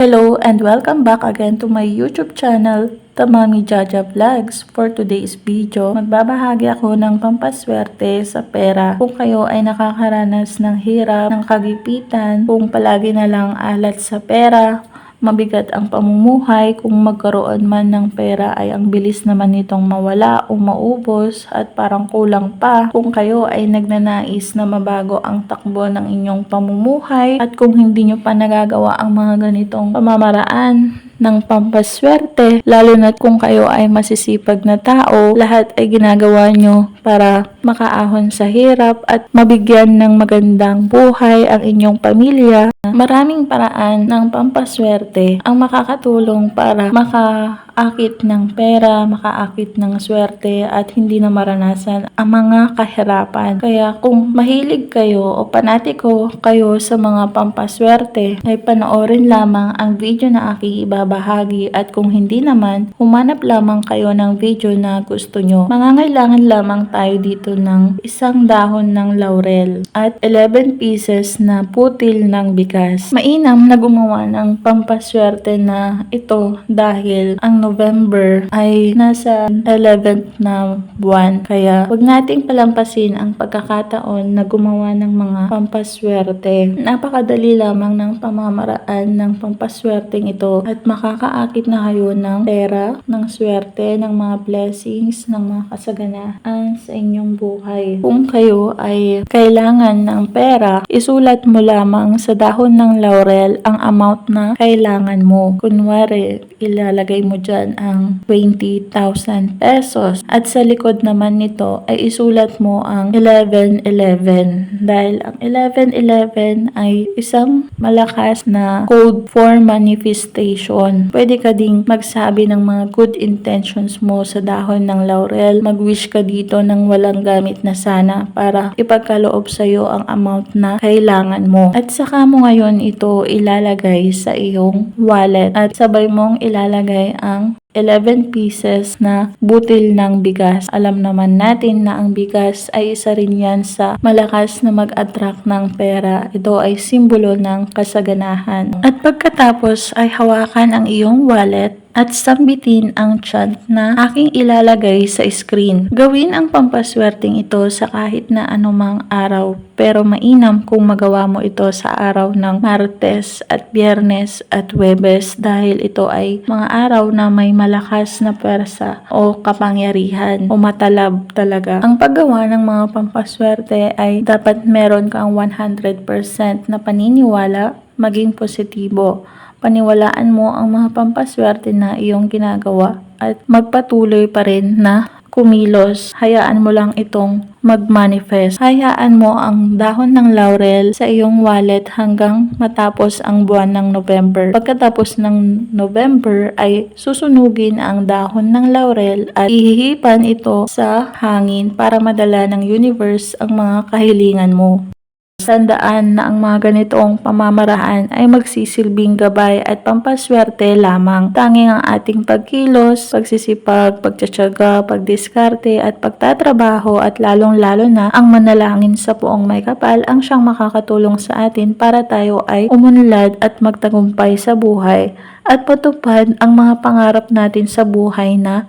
Hello and welcome back again to my YouTube channel, The Mami Jaja Vlogs. For today's video, magbabahagi ako ng pampaswerte sa pera. Kung kayo ay nakakaranas ng hirap, ng kagipitan, kung palagi na lang alat sa pera, mabigat ang pamumuhay, kung magkaroon man ng pera ay ang bilis naman nitong mawala o maubos at parang kulang pa. Kung kayo ay nagnanais na mabago ang takbo ng inyong pamumuhay at kung hindi nyo pa nagagawa ang mga ganitong pamamaraan ng pampaswerte, lalo na kung kayo ay masisipag na tao, lahat ay ginagawa nyo para makaahon sa hirap at mabigyan ng magandang buhay ang inyong pamilya. Maraming paraan ng pampaswerte ang makakatulong para makaakit ng pera, makaakit ng swerte at hindi na maranasan ang mga kahirapan. Kaya kung mahilig kayo o panatiko kayo sa mga pampaswerte, ay panoorin lamang ang video na aking ibabahagi at kung hindi naman, humanap lamang kayo ng video na gusto nyo. Mangangailangan lamang tayo dito ng isang dahon ng laurel at 11 pieces na putil ng bigas. Mainam na gumawa ng pampaswerte na ito dahil ang November ay nasa 11th na buwan. Kaya wag nating palampasin ang pagkakataon na gumawa ng mga pampaswerte. Napakadali lamang ng pamamaraan ng pampaswerteng ito at makakaakit na kayo ng pera, ng swerte, ng mga blessings, ng mga kasaganaan sa inyong buhay. Kung kayo ay kailangan ng pera, isulat mo lamang sa dahon ng laurel ang amount na kailangan mo. Kunwari, ilalagay mo dyan ang 20,000 pesos. At sa likod naman nito ay isulat mo ang 1111. Dahil ang 1111 ay isang malakas na code for manifestation. Pwede ka ding magsabi ng mga good intentions mo sa dahon ng laurel. Mag-wish ka dito ng walang gamit na sana para ipagkaloob sa iyo ang amount na kailangan mo. At saka mo ngayon ito ilalagay sa iyong wallet at sabay mong ilalagay ang 11 pieces na butil ng bigas. Alam naman natin na ang bigas ay isa rin yan sa malakas na mag-attract ng pera. Ito ay simbolo ng kasaganahan. At pagkatapos ay hawakan ang iyong wallet at sambitin ang chant na aking ilalagay sa screen. Gawin ang pampaswerteng ito sa kahit na anumang araw pero mainam kung magawa mo ito sa araw ng Martes at Biyernes at Webes dahil ito ay mga araw na may malakas na pwersa o kapangyarihan o matalab talaga. Ang paggawa ng mga pampaswerte ay dapat meron kang 100% na paniniwala maging positibo paniwalaan mo ang mga pampaswerte na iyong ginagawa at magpatuloy pa rin na kumilos. Hayaan mo lang itong mag-manifest. Hayaan mo ang dahon ng laurel sa iyong wallet hanggang matapos ang buwan ng November. Pagkatapos ng November ay susunugin ang dahon ng laurel at ihihipan ito sa hangin para madala ng universe ang mga kahilingan mo. Sandaan na ang mga ganitong pamamaraan ay magsisilbing gabay at pampaswerte lamang. Tanging ang ating pagkilos, pagsisipag, pagtsatsaga, pagdiskarte at pagtatrabaho at lalong-lalo na ang manalangin sa puong may kapal ang siyang makakatulong sa atin para tayo ay umunlad at magtagumpay sa buhay at patupad ang mga pangarap natin sa buhay na